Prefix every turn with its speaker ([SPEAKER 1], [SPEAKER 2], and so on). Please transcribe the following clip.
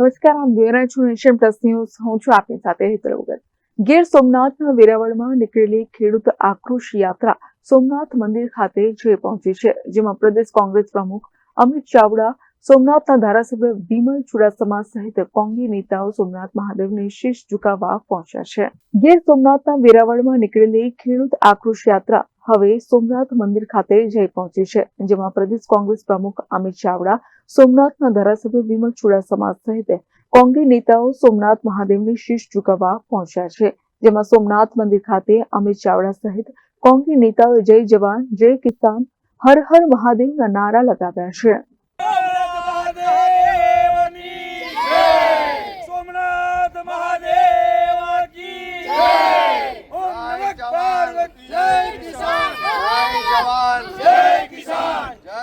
[SPEAKER 1] નમસ્કાર, આપ જોઈ રહ્યા છો નેશન પ્લસ ન્યૂઝ. હું છું આપની સાથે હેતલ વગર ગીર સોમનાથના વેરાવળમાં નીકળેલી ખેડૂત આક્રોશ યાત્રા સોમનાથ મંદિર ખાતે જઈ પહોંચી છે, જેમાં પ્રદેશ કોંગ્રેસ પ્રમુખ અમિત ચાવડા સોમનાથના ધારાસભ્ય વિમલ ચુડાસમા સહિત કોંગી નેતાઓ સોમનાથ મહાદેવને શીશ ઝુકાવવા પહોંચ્યા છે. ગીર સોમનાથના વેરાવળમાં નીકળેલી ખેડૂત આક્રોશ યાત્રા હવે સોમનાથ મંદિર ખાતે જઈ પહોંચી છે, જેમાં પ્રદેશ કોંગ્રેસ પ્રમુખ અમિત ચાવડા, સોમનાથના ધારાસભ્ય વિમલ ચુડાસમા સહિત કોંગી નેતાઓ સોમનાથ મહાદેવની શીશ ઝુકાવવા પહોંચ્યા છે, જેમાં સોમનાથ મંદિર ખાતે અમિત ચાવડા સહિત કોંગી નેતાઓએ જય જવાન, જય કિસાન, હર હર મહાદેવના નારા લગાવ્યા છે
[SPEAKER 2] મહાદેવની જય સોમનાથ મહાદેવ કી જય ઓમ નમઃ પાર્વતી જય કિસાન
[SPEAKER 3] જય જવાન
[SPEAKER 2] જય કિસાન
[SPEAKER 3] જય